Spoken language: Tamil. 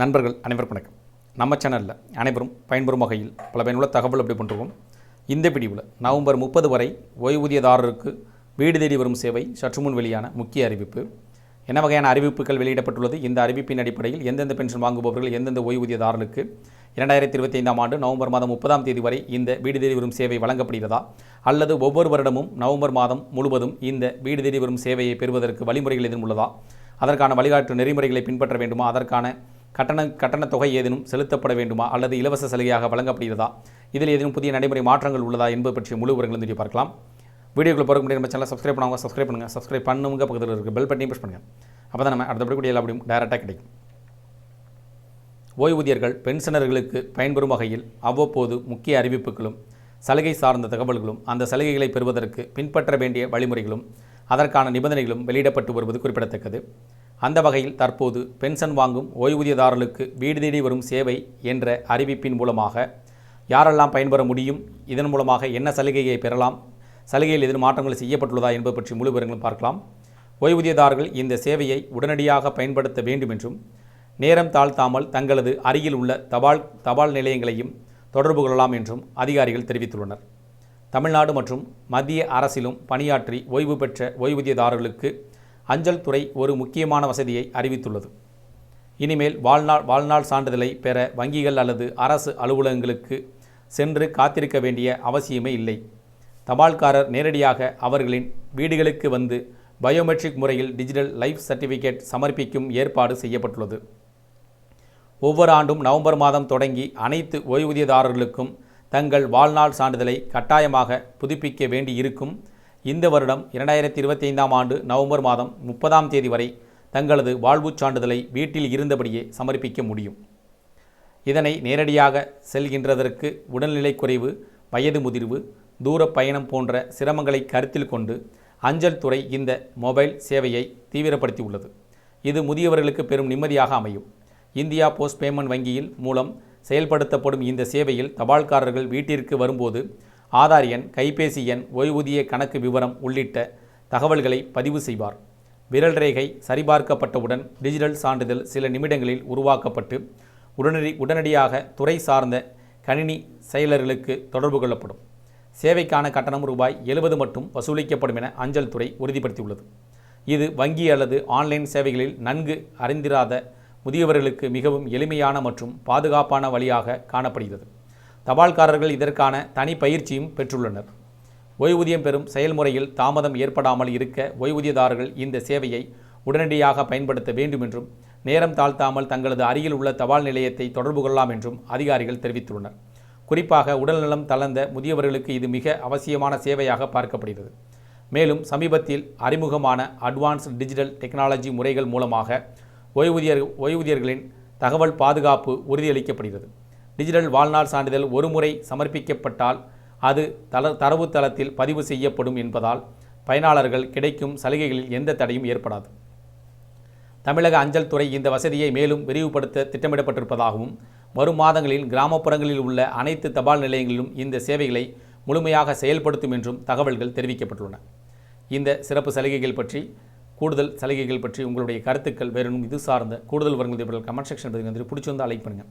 நண்பர்கள் அனைவருக்கும் வணக்கம். நம்ம சேனலில் அனைவரும் பயன்பெறும் வகையில் பல பயனுள்ள தகவல் அப்படி பண்ணுறோம் இந்த பிடிவில் நவம்பர் முப்பது வரை ஓய்வூதியதாரருக்கு வீடு தேடி வரும் சேவை சற்று முன் வெளியான முக்கிய அறிவிப்பு. என்ன வகையான அறிவிப்புகள் வெளியிடப்பட்டுள்ளது? இந்த அறிவிப்பின் அடிப்படையில் எந்தெந்த பென்ஷன் வாங்குபவர்கள் எந்தெந்த ஓய்வூதியதாரர்களுக்கு இரண்டாயிரத்தி இருபத்தி ஐந்தாம் ஆண்டு நவம்பர் மாதம் முப்பதாம் தேதி வரை இந்த வீடு தேடி வரும் சேவை வழங்கப்படுகிறதா? அல்லது ஒவ்வொரு வருடமும் நவம்பர் மாதம் முழுவதும் இந்த வீடு தேடி வரும் சேவையை பெறுவதற்கு வழிமுறைகள் எதுவும் உள்ளதா? அதற்கான வழிகாட்டு நெறிமுறைகளை பின்பற்ற வேண்டுமா? அதற்கான கட்டண கட்டணத் தொகை ஏதேனும் செலுத்தப்பட வேண்டுமா? அல்லது இலவச சலுகையாக வழங்கப்படுகிறதா? இதில் ஏதேனும் புதிய நடைமுறை மாற்றங்கள் உள்ளதா என்பது பற்றிய முழு விவரங்களும் தெரிய பார்க்கலாம். வீடியோக்குள்ள போகிற முடியும் நம்ம சேனல் சப்ஸ்கிரைப் பண்ணுவாங்க சப்ஸ்கிரைப் பண்ணுங்கள் சப்ஸ்கிரைப் பண்ணுங்க பக்கத்தில் இருக்க பெல் பட்டனையும் ப்ரெஸ் பண்ணுங்கள் அப்போ தான் நம்ம அடுத்தபடி கூடிய எல்லா அப்படியும் டேரெக்டாக கிடைக்கும். ஓய்வூதியர்கள் பென்ஷனர்களுக்கு பயன்பெறும் வகையில் அவ்வப்போது முக்கிய அறிவிப்புகளும் சலுகை சார்ந்த தகவல்களும் அந்த சலுகைகளை பெறுவதற்கு பின்பற்ற வேண்டிய வழிமுறைகளும் அதற்கான நிபந்தனைகளும் வெளியிடப்பட்டு வருவது குறிப்பிடத்தக்கது. அந்த வகையில் தற்போது பென்ஷன் வாங்கும் ஓய்வூதியதாரர்களுக்கு வீடு தேடி வரும் சேவை என்ற அறிவிப்பின் மூலமாக யாரெல்லாம் பயன்பெற முடியும் இதன் மூலமாக என்ன சலுகையை பெறலாம் சலுகையில் எதிர் மாற்றங்கள் செய்யப்பட்டுள்ளதா என்பது பற்றி முழு விவரங்களும் பார்க்கலாம். ஓய்வூதியதாரர்கள் இந்த சேவையை உடனடியாக பயன்படுத்த வேண்டும் என்றும் நேரம் தாழ்த்தாமல் தங்களது அருகில் உள்ள தபால் தபால் நிலையங்களையும் தொடர்பு கொள்ளலாம் என்றும் அதிகாரிகள் தெரிவித்துள்ளனர். தமிழ்நாடு மற்றும் மத்திய அரசிலும் பணியாற்றி ஓய்வு பெற்ற ஓய்வூதியதாரர்களுக்கு அஞ்சல் துறை ஒரு முக்கியமான வசதியை அறிவித்துள்ளது. இனிமேல் வாழ்நாள் வாழ்நாள் சான்றிதழை பெற வங்கிகள் அல்லது அரசு அலுவலகங்களுக்கு சென்று காத்திருக்க வேண்டிய அவசியமே இல்லை. தபால்காரர் நேரடியாக அவர்களின் வீடுகளுக்கு வந்து பயோமெட்ரிக் முறையில் டிஜிட்டல் லைஃப் சர்டிஃபிகேட் சமர்ப்பிக்கும் ஏற்பாடு செய்யப்பட்டுள்ளது. ஒவ்வொரு ஆண்டும் நவம்பர் மாதம் தொடங்கி அனைத்து ஓய்வூதியதாரர்களுக்கும் தங்கள் வாழ்நாள் சான்றிதழை கட்டாயமாக புதுப்பிக்க வேண்டி இருக்கும் இந்த வருடம் இரண்டாயிரத்தி இருபத்தி ஐந்தாம் ஆண்டு நவம்பர் மாதம் முப்பதாம் தேதி வரை தங்களது வாழ்வுச் சான்றிதழை வீட்டில் இருந்தபடியே சமர்ப்பிக்க முடியும். இதனை நேரடியாக செல்கின்றதற்கு உடல்நிலை குறைவு வயது முதிர்வு தூர பயணம் போன்ற சிரமங்களை கருத்தில் கொண்டு அஞ்சல் துறை இந்த மொபைல் சேவையை தீவிரப்படுத்தியுள்ளது. இது முதியவர்களுக்கு பெரும் நிம்மதியாக அமையும். இந்தியா போஸ்ட் பேமெண்ட் வங்கியில் மூலம் செயல்படுத்தப்படும் இந்த சேவையில் தபால்காரர்கள் வீட்டிற்கு வரும்போது ஆதார் எண் கைபேசி எண் ஓய்வூதிய கணக்கு விவரம் உள்ளிட்ட தகவல்களை பதிவு செய்வார். விரல் ரேகை சரிபார்க்கப்பட்டவுடன் டிஜிட்டல் சான்றிதழ் சில நிமிடங்களில் உருவாக்கப்பட்டு உடனடி உடனடியாக துறை சார்ந்த கணினி செயலர்களுக்கு தொடர்பு கொள்ளப்படும். சேவைக்கான கட்டணம் ரூபாய் எழுபது மட்டும் வசூலிக்கப்படும் என அஞ்சல் துறை உறுதிப்படுத்தியுள்ளது. இது வங்கி அல்லது ஆன்லைன் சேவைகளில் நன்கு அறிந்திராத முதியவர்களுக்கு மிகவும் எளிமையான மற்றும் பாதுகாப்பான வழியாக காணப்படுகிறது. தபால்காரர்கள் இதற்கான தனி பயிற்சியும் பெற்றுள்ளனர். ஓய்வூதியம் பெறும் செயல்முறையில் தாமதம் ஏற்படாமல் இருக்க ஓய்வூதியதாரர்கள் இந்த சேவையை உடனடியாக பயன்படுத்த வேண்டும் என்றும் நேரம் தாழ்த்தாமல் தங்களது அருகில் உள்ள தபால் நிலையத்தை தொடர்பு கொள்ளலாம் என்றும் அதிகாரிகள் தெரிவித்துள்ளனர். குறிப்பாக உடல்நலம் தளர்ந்த முதியவர்களுக்கு இது மிக அவசியமான சேவையாக பார்க்கப்படுகிறது. மேலும் சமீபத்தில் அறிமுகமான அட்வான்ஸ்டு டிஜிட்டல் டெக்னாலஜி முறைகள் மூலமாக ஓய்வூதியர் ஓய்வூதியர்களின் தகவல் பாதுகாப்பு உறுதியளிக்கப்படுகிறது. டிஜிட்டல் வாழ்நாள் சான்றிதழ் ஒருமுறை சமர்ப்பிக்கப்பட்டால் அது தள தரவுத்தளத்தில் பதிவு செய்யப்படும் என்பதால் பயனாளர்கள் கிடைக்கும் சலுகைகளில் எந்த தடையும் ஏற்படாது. தமிழக அஞ்சல் துறை இந்த வசதியை மேலும் விரிவுபடுத்த திட்டமிடப்பட்டிருப்பதாகவும் வரும் மாதங்களில் கிராமப்புறங்களில் உள்ள அனைத்து தபால் நிலையங்களிலும் இந்த சேவைகளை முழுமையாக செயல்படுத்தும் என்றும் தகவல்கள் தெரிவிக்கப்பட்டுள்ளன. இந்த சிறப்பு சலுகைகள் பற்றி கூடுதல் சலுகைகள் பற்றி உங்களுடைய கருத்துக்கள் வேறும் இது சார்ந்த கூடுதல் வரங்கள் கமெண்ட் செக்ஷன் பதிவு வந்து பிடிச்சிருந்தால் லைக் பண்ணுங்கள்